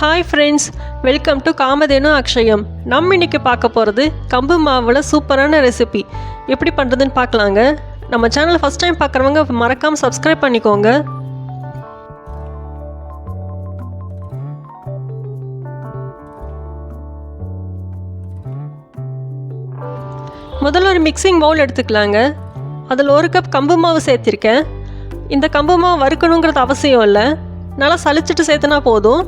Hi friends welcome to Kamadhenu Akshayam நம்ம இன்னைக்கு பார்க்க போகிறது கம்பு மாவில் சூப்பரான ரெசிபி எப்படி பண்ணுறதுன்னு பார்க்கலாங்க? நம்ம சேனலை ஃபஸ்ட் டைம் பார்க்குறவங்க மறக்காமல் சப்ஸ்கிரைப் பண்ணிக்கோங்க. முதல்ல ஒரு மிக்சிங் பவுல் எடுத்துக்கலாங்க. அதில் ஒரு கப் கம்பு மாவு சேர்த்திருக்கேன். இந்த கம்பு மாவு வறுக்கணுங்கிறது அவசியம் இல்லை. நல்லா சலிச்சிட்டு சேர்த்துனா போதும்.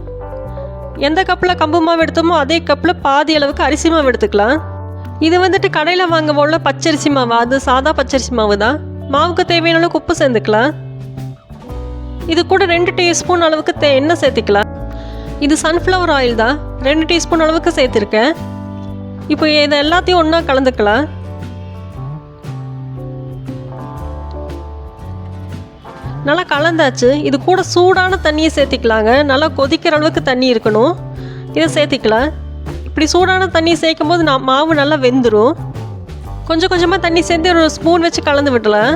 எந்த கப்பில் கம்பு மாவு எடுத்தோமோ அதே கப்பில் பாதி அளவுக்கு அரிசி மாவு எடுத்துக்கலாம். இது வந்துட்டு கடையில் வாங்க உள்ள பச்சரிசி மாவு. அது சாதா பச்சரிசி மாவு தான் மாவுக்கு தேவையான அளவுக்கு உப்பு சேர்ந்துக்கலாம். இது கூட ரெண்டு டீஸ்பூன் அளவுக்கு தே எண்ணெய் சேர்த்துக்கலாம். இது சன்ஃப்ளவர் ஆயில் தான். ரெண்டு டீஸ்பூன் அளவுக்கு சேர்த்துருக்கேன். இப்போ இதை எல்லாத்தையும் ஒன்றா கலந்துக்கலாம். நல்லா கலந்தாச்சு. இது கூட சூடான தண்ணியை சேர்த்திக்கலாங்க. நல்லா கொதிக்கிற அளவுக்கு தண்ணி இருக்கணும். இதை சேர்த்திக்கலாம். இப்படி சூடான தண்ணி சேர்க்கும் போது நான் மாவு நல்லா வெந்துடும் கொஞ்சம் கொஞ்சமாக தண்ணி சேர்த்து ஒரு ஸ்பூன் வச்சு கலந்து விடலாம்.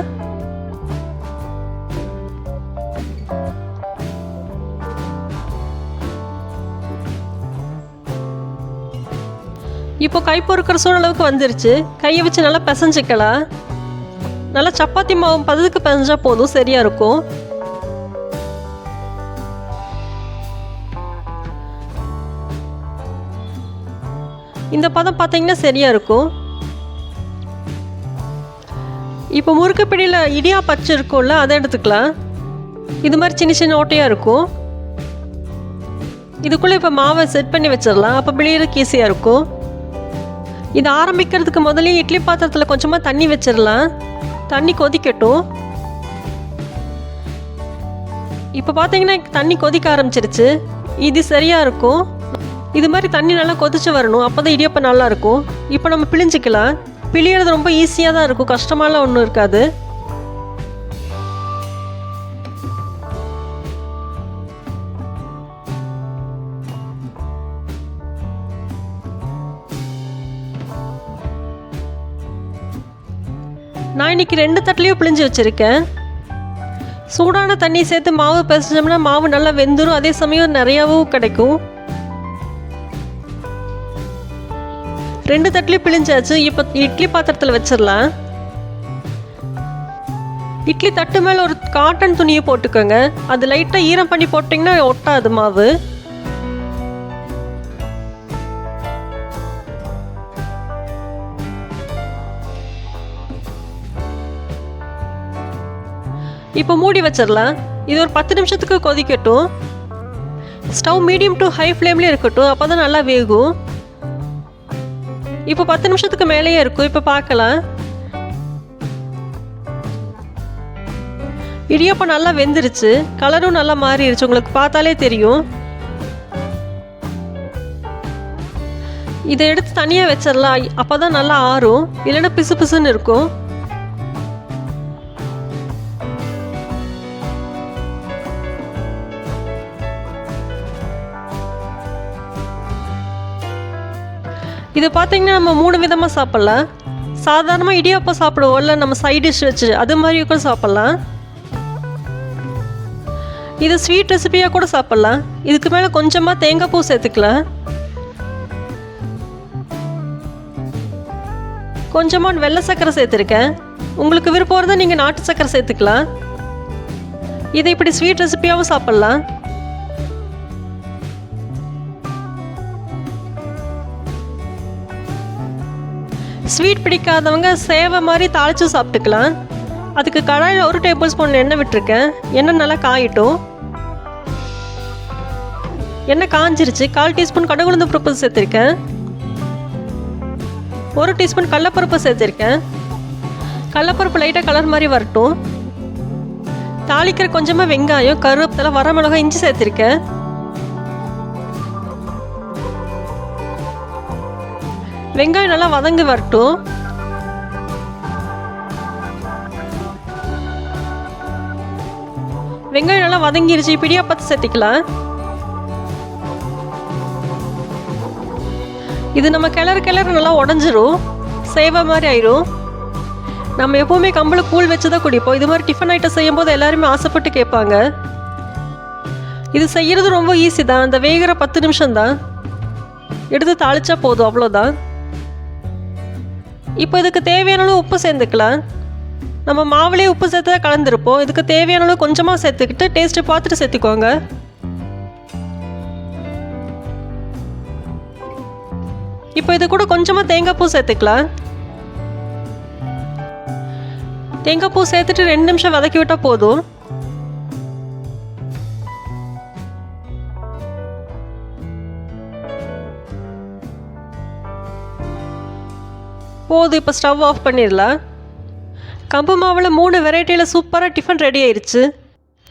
இப்போ கை பொறுக்கிற சூழலவுக்கு வந்துருச்சு. கையை வச்சு நல்லா பிசைஞ்சிக்கலாம். நல்லா சப்பாத்தி மாவு பதத்துக்கு பிசைஞ்சா போதும் சரியா இருக்கும். இந்த பதம் பார்த்தீங்கன்னா சரியா இருக்கும். இப்போ முறுக்கு பிடியில் இடியா பச்சை இருக்கும்ல அதை எடுத்துக்கலாம். இது மாதிரி சின்ன சின்ன ஓட்டையாக இருக்கும். இதுக்குள்ளே இப்போ மாவை செட் பண்ணி வச்சிடலாம். அப்போ பிழியறதுக்கு ஈஸியாக இருக்கும். இது ஆரம்பிக்கிறதுக்கு முதல்ல இட்லி பாத்திரத்தில் கொஞ்சமாக தண்ணி வச்சிடலாம். தண்ணி கொதிக்கட்டும். இப்போ பார்த்தீங்கன்னா தண்ணி கொதிக்க ஆரம்பிச்சிருச்சு. இது சரியாக இருக்கும். இது மாதிரி தண்ணி நல்லா கொதிச்சு வரணும். அப்போ தான் இடியப்பம் நல்லா இருக்கும். இப்போ நம்ம பிழிஞ்சிக்கலாம். பிழியறது ரொம்ப ஈஸியாக தான் இருக்கும். கஷ்டமாலாம் ஒன்றும் இருக்காது. நான் இன்னைக்கு ரெண்டு தட்டிலையும் பிழிஞ்சு வச்சுருக்கேன். சூடான தண்ணி சேர்த்து மாவு பிசைஞ்சோம்னா மாவு நல்லா வெந்துடும் அதே சமயம் நிறையாவும் கிடைக்கும். ரெண்டு தட்டிலையும் பிழிஞ்சாச்சு இப்போ இட்லி பாத்திரத்தில் வச்சிடலாம். இட்லி தட்டு மேலே ஒரு காட்டன் துணியை போட்டுக்கோங்க. அது லைட்டாக ஈரம் பண்ணி போட்டிங்கன்னா ஒட்டாது மாவு. இப்போ மூடி வச்சிடலாம். இது ஒரு பத்து நிமிஷத்துக்கு கொதிக்கட்டும். ஸ்டவ் மீடியம் டு ஹை ஃப்ளேம்லேயே இருக்கட்டும். அப்போ தான் நல்லா வேகும். இப்போ பத்து நிமிஷத்துக்கு மேலேயே இருக்கும். இப்போ பார்க்கலாம். இடியப்பம் நல்லா வெந்துருச்சு. கலரும் நல்லா மாறிடுச்சு உங்களுக்கு பார்த்தாலே தெரியும். இதை எடுத்து தனியாக வச்சிடலாம். அப்போ தான் நல்லா ஆறும். இல்லைன்னா பிசு பிசுன்னு இருக்கும். இது பார்த்தீங்கன்னா நம்ம மூணு விதமாக சாப்பிட்லாம். சாதாரணமாக இடியாப்பம் சாப்பிடுவோம். இல்லை நம்ம சைட் டிஷ் வச்சு அது மாதிரி கூட சாப்பிட்லாம். இது ஸ்வீட் ரெசிபியாக கூட சாப்பிட்லாம். இதுக்கு மேலே கொஞ்சமாக தேங்காய் பூ சேர்த்துக்கலாம். கொஞ்சமாக வெள்ளை சர்க்கரை சேர்த்துருக்கேன். உங்களுக்கு விருப்பம் இருந்தால் நீங்கள் நாட்டு சர்க்கரை சேர்த்துக்கலாம். இதை இப்படி ஸ்வீட் ரெசிபியாகவும் சாப்பிட்லாம். ஸ்வீட் பிடிக்காதவங்க சேவை மாதிரி தாளித்து சாப்பிட்டுக்கலாம். அதுக்கு கடாயில் ஒரு டேபிள் ஸ்பூன் எண்ணெய் விட்டுருக்கேன். எண்ணெய் நல்லா காயிட்டும். எண்ணெய் காஞ்சிருச்சு. கால் டீஸ்பூன் கடவுளுந்து பருப்பு சேர்த்துருக்கேன். ஒரு டீஸ்பூன் கடலப்பருப்பு சேர்த்துருக்கேன். கடலப்பருப்பு லைட்டாக கலர் மாதிரி வரட்டும். தாளிக்கிற கொஞ்சமாக வெங்காயம் கருவேப்பிலை வரமிளகாய் இஞ்சி சேர்த்துருக்கேன். வெங்காயம் நல்லா வதங்கி வரட்டும். வெங்காயம் நல்லா வதங்கிருச்சு பிடியா பார்த்து சேர்த்திக்கலாம். இது நம்ம கிளறு கிளறு நல்லா உடஞ்சிரும் சேவை மாதிரி ஆயிரும். நம்ம எப்போவுமே கம்பளை கூழ் வச்சு தான் குடிப்போம். இது மாதிரி டிஃபன் ஐட்டம் செய்யும் போது எல்லாருமே ஆசைப்பட்டு கேட்பாங்க. இது செய்கிறது ரொம்ப ஈஸி தான். அந்த வேகிற பத்து நிமிஷம் தான் எடுத்து தாளிச்சா போதும் அவ்வளோதான் இப்போ இதுக்கு தேவையான அளவு உப்பு சேர்ந்துக்கலாம். நம்ம மாவுலேயே உப்பு சேர்த்து தான் கலந்துருப்போம். இதுக்கு தேவையான அளவு கொஞ்சமாக சேர்த்துக்கிட்டு டேஸ்ட்டு பார்த்துட்டு சேர்த்துக்கோங்க. இப்போ இது கூட கொஞ்சமாக தேங்காய் பூ சேர்த்துக்கலாம். தேங்காய் பூ சேர்த்துட்டு ரெண்டு நிமிஷம் வதக்கி விட்டால் போதும். போதும் இப்போ ஸ்டவ் ஆஃப் பண்ணிடலாம் கம்பு மாவில் மூணு வெரைட்டியில் சூப்பராக டிஃபன் ரெடி ஆயிடுச்சு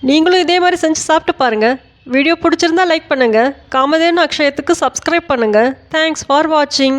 நீங்களும் இதே மாதிரி செஞ்சு சாப்பிட்டு பாருங்கள் வீடியோ பிடிச்சிருந்தா லைக் பண்ணுங்கள் காமதேனு அக்ஷயத்துக்கு சப்ஸ்கிரைப் பண்ணுங்கள் தேங்க்ஸ் ஃபார் வாட்சிங்